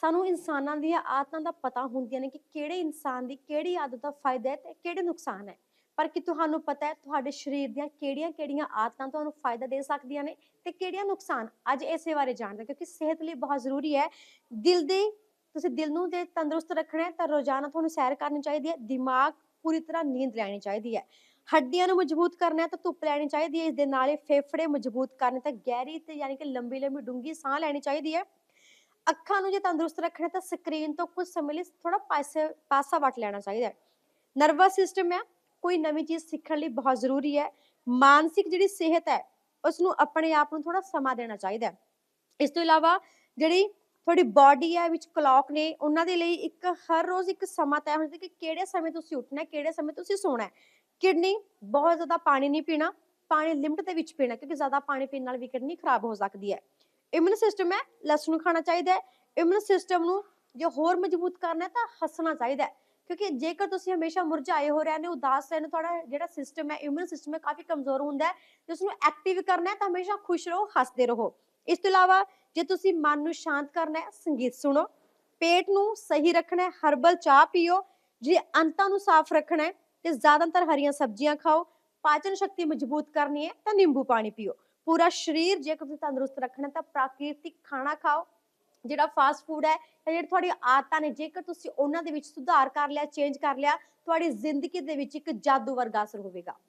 ਸਾਨੂੰ ਇਨਸਾਨਾਂ ਦੀਆਂ ਆਦਤਾਂ ਦਾ ਪਤਾ ਹੁੰਦੀਆਂ ਨੇ ਕਿ ਕਿਹੜੇ ਇਨਸਾਨ ਦੀ ਕਿਹੜੀ ਆਦਤ ਦਾ ਫਾਇਦਾ ਹੈ ਤੇ ਕਿਹੜੇ ਨੁਕਸਾਨ ਹੈ। ਪਰ ਕੀ ਤੁਹਾਨੂੰ ਪਤਾ ਹੈ, ਤੁਹਾਡੇ ਸਰੀਰ ਦੀਆਂ ਕਿਹੜੀਆਂ-ਕਿਹੜੀਆਂ ਆਦਤਾਂ ਤੁਹਾਨੂੰ ਫਾਇਦਾ ਦੇ ਸਕਦੀਆਂ ਨੇ ਤੇ ਕਿਹੜੀਆਂ ਨੁਕਸਾਨ? ਅੱਜ ਇਸੇ ਬਾਰੇ ਜਾਣਦੇ ਕਿਉਂਕਿ ਸਿਹਤ ਲਈ ਬਹੁਤ ਜ਼ਰੂਰੀ ਹੈ। ਦਿਲ ਦੇ, ਤੁਸੀਂ ਦਿਲ ਨੂੰ ਤੇ ਤੰਦਰੁਸਤ ਰੱਖਣਾ ਹੈ ਤਾਂ ਰੋਜ਼ਾਨਾ ਤੁਹਾਨੂੰ ਸੈਰ ਕਰਨੀ ਚਾਹੀਦੀ ਹੈ, ਦਿਮਾਗ ਪੂਰੀ ਤਰ੍ਹਾਂ ਨੀਂਦ ਲੈਣੀ ਚਾਹੀਦੀ ਹੈ। ਹੱਡੀਆਂ ਨੂੰ ਮਜ਼ਬੂਤ ਕਰਨਾ ਹੈ ਤਾਂ ਧੁੱਪ ਲੈਣੀ ਚਾਹੀਦੀ ਹੈ, ਇਸ ਦੇ ਨਾਲ ਹੀ ਫੇਫੜੇ ਮਜ਼ਬੂਤ ਕਰਨੇ ਤਾਂ ਗਹਿਰੀ ਤੇ ਯਾਨੀ ਕਿ ਲੰਬੀ ਲੰਬੀ ਡੂੰਗੀ ਸਾਹ ਲੈਣੀ ਚਾਹੀਦੀ ਹੈ। ਅੱਖਾਂ ਨੂੰ ਜੇ ਤੰਦਰੁਸਤ ਰੱਖਣਾ ਤਾਂ ਸਕਰੀਨ ਤੋਂ ਕੁਝ ਸਮੇਂ ਲਈ ਥੋੜਾ ਪਾਸੇ, ਪਾਸਾ ਵਟ ਲੈਣਾ ਚਾਹੀਦਾ ਹੈ। ਨਰਵਸ ਸਿਸਟਮ ਹੈ ਕੋਈ ਨਵੀਂ ਚੀਜ਼ ਸਿੱਖਣ ਲਈ ਬਹੁਤ ਜ਼ਰੂਰੀ ਹੈ। ਮਾਨਸਿਕ ਜਿਹੜੀ ਸਿਹਤ ਹੈ ਉਸ ਨੂੰ ਆਪਣੇ ਆਪ ਨੂੰ ਥੋੜਾ ਸਮਾਂ ਦੇਣਾ ਚਾਹੀਦਾ ਹੈ। ਇਸ ਤੋਂ ਇਲਾਵਾ ਜਿਹੜੀ ਤੁਹਾਡੀ ਬਾਡੀ ਹੈ, ਵਿੱਚ ਕਲੌਕ ਨੇ, ਉਹਨਾਂ ਦੇ ਲਈ ਇੱਕ ਹਰ ਰੋਜ਼ ਇੱਕ ਸਮਾਂ ਤੈਅ ਹੁੰਦਾ ਕਿ ਕਿਹੜੇ ਸਮੇਂ ਤੁਸੀਂ ਉੱਠਣਾ ਹੈ, ਕਿਹੜੇ ਸਮੇਂ ਤੁਸੀਂ ਸੌਣਾ ਹੈ। ਕਿਡਨੀ ਬਹੁਤ ਜ਼ਿਆਦਾ ਪਾਣੀ ਨਹੀਂ ਪੀਣਾ, ਪਾਣੀ ਲਿਮਟ ਦੇ ਵਿੱਚ ਪੀਣਾ ਕਿਉਂਕਿ ਜ਼ਿਆਦਾ ਪਾਣੀ ਪੀਣ ਨਾਲ ਵੀ ਕਿਡਨੀ ਖਰਾਬ ਹੋ ਸਕਦੀ ਹੈ। ਇਮਿਊਨ ਸਿਸਟਮ ਹੈ ਲਸਣ ਨੂੰ ਖਾਣਾ ਚਾਹੀਦਾ ਹੈ। ਇਮਿਊਨ ਸਿਸਟਮ ਨੂੰ ਜੇ ਹੋਰ ਮਜ਼ਬੂਤ ਕਰਨਾ ਹੈ ਤਾਂ ਹੱਸਣਾ ਚਾਹੀਦਾ ਹੈ। ਕਿਉਂਕਿ ਜੇਕਰ ਤੁਸੀਂ ਹਮੇਸ਼ਾ ਮੁਰਝਾਏ ਹੋ ਰਹਿੰਦੇ ਹੋ ਉਦਾਸ ਰਹਿੰਦੇ ਹੋ, ਤੁਹਾਡਾ ਜਿਹੜਾ ਸਿਸਟਮ ਹੈ ਇਮਿਊਨ ਸਿਸਟਮ ਹੈ ਕਾਫੀ ਕਮਜ਼ੋਰ ਹੁੰਦਾ ਹੈ। ਤੇ ਉਸ ਨੂੰ ਐਕਟਿਵ ਕਰਨਾ ਹੈ ਤਾਂ ਹਮੇਸ਼ਾ ਖੁਸ਼ ਰਹੋ ਹੱਸਦੇ ਰਹੋ। ਇਸ ਤੋਂ ਇਲਾਵਾ ਜੇ ਤੁਸੀਂ ਮਨ ਨੂੰ ਸ਼ਾਂਤ ਕਰਨਾ ਹੈ ਸੰਗੀਤ ਸੁਣੋ। ਪੇਟ ਨੂੰ ਸਹੀ ਰੱਖਣਾ ਹੈ ਹਰਬਲ ਚਾਹ ਪੀਓ। ਜੇ ਅੰਤਾਂ ਨੂੰ ਸਾਫ਼ ਰੱਖਣਾ ਹੈ ਤੇ ਜ਼ਿਆਦਾਤਰ ਹਰੀਆਂ ਸਬਜ਼ੀਆਂ ਖਾਓ। ਪਾਚਨ ਸ਼ਕਤੀ ਮਜ਼ਬੂਤ ਕਰਨੀ ਹੈ ਤਾਂ ਨਿੰਬੂ ਪਾਣੀ ਪੀਓ। ਪੂਰਾ ਸਰੀਰ ਜੇ ਤੁਸੀਂ ਤੰਦਰੁਸਤ ਰੱਖਣਾ ਤਾਂ ਪ੍ਰਾਕ੍ਰਿਤਿਕ ਖਾਣਾ ਖਾਓ। ਜਿਹੜਾ ਫਾਸਟ ਫੂਡ ਹੈ, ਤਾਂ ਜਿਹੜੀ ਤੁਹਾਡੀ ਆਦਤਾਂ ਨੇ, ਜੇਕਰ ਤੁਸੀਂ ਉਹਨਾਂ ਦੇ ਵਿੱਚ ਸੁਧਾਰ ਕਰ ਲਿਆ ਚੇਂਜ ਕਰ ਲਿਆ, ਤੁਹਾਡੀ ਜ਼ਿੰਦਗੀ ਦੇ ਵਿੱਚ ਇੱਕ ਜਾਦੂ ਵਰਗਾ ਅਸਰ ਹੋਵੇਗਾ।